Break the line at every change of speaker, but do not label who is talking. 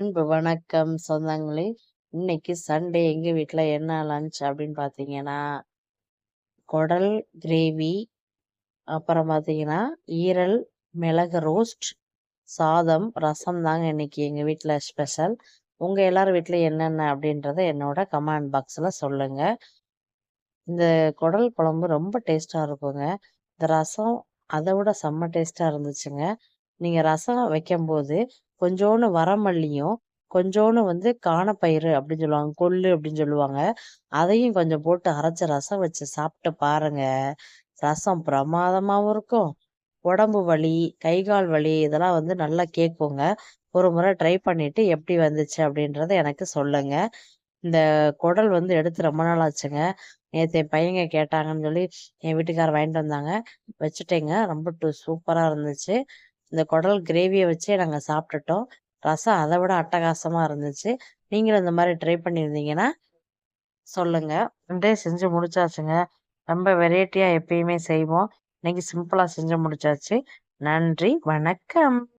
அன்பு வணக்கம் சொந்தங்களே. இன்னைக்கு சண்டே எங்க வீட்டில் என்ன லஞ்ச் அப்படின்னு பார்த்தீங்கன்னா குடல் கிரேவி அப்புறம் பார்த்தீங்கன்னா ஈரல் மிளகு ரோஸ்ட் சாதம் ரசம் தாங்க இன்னைக்கு எங்க வீட்டில் ஸ்பெஷல். உங்க எல்லார் வீட்டில் என்னென்ன அப்படின்றத என்னோட கமெண்ட் பாக்ஸில் சொல்லுங்க. இந்த குடல் குழம்பு ரொம்ப டேஸ்டா இருக்குங்க. இந்த ரசம் அதை விட செம்ம டேஸ்டா இருந்துச்சுங்க. நீங்க ரசம் வைக்கும்போது கொஞ்சோண்டு வரமல்லியும், கொஞ்சோண்டு வந்து காணப்பயிறு அப்படின்னு சொல்லுவாங்க. கொள்ளு அப்படின்னு சொல்லுவாங்க. அதையும் கொஞ்சம் போட்டு அரைச்ச ரசம் வச்சு சாப்பிட்டு பாருங்க. ரசம் பிரமாதமாகவும் இருக்கும். உடம்பு வலி, கை கால் வலி இதெல்லாம் வந்து நல்லா கேட்குங்க. ஒரு முறை ட்ரை பண்ணிட்டு எப்படி வந்துச்சு அப்படின்றத எனக்கு சொல்லுங்க. இந்த குடல் வந்து எடுத்து ரொம்ப நாள் ஆச்சுங்க. நேற்று என் பையங்க கேட்டாங்கன்னு சொல்லி என் வீட்டுக்காரர் வாங்கிட்டு வந்தாங்க. வச்சுட்டேங்க. ரொம்ப டூ சூப்பராக இருந்துச்சு. இந்த குடல் கிரேவியை வச்சே நாங்கள் சாப்பிட்டுட்டோம். ரசம் அதை விட அட்டகாசமாக இருந்துச்சு. நீங்களும் இந்த மாதிரி ட்ரை பண்ணியிருந்தீங்கன்னா சொல்லுங்கள் ரெண்டே செஞ்சு முடிச்சாச்சுங்க. ரொம்ப வெரைட்டியாக எப்பயுமே செய்வோம். இன்னைக்கு சிம்பிளாக செஞ்சு முடிச்சாச்சு. நன்றி, வணக்கம்.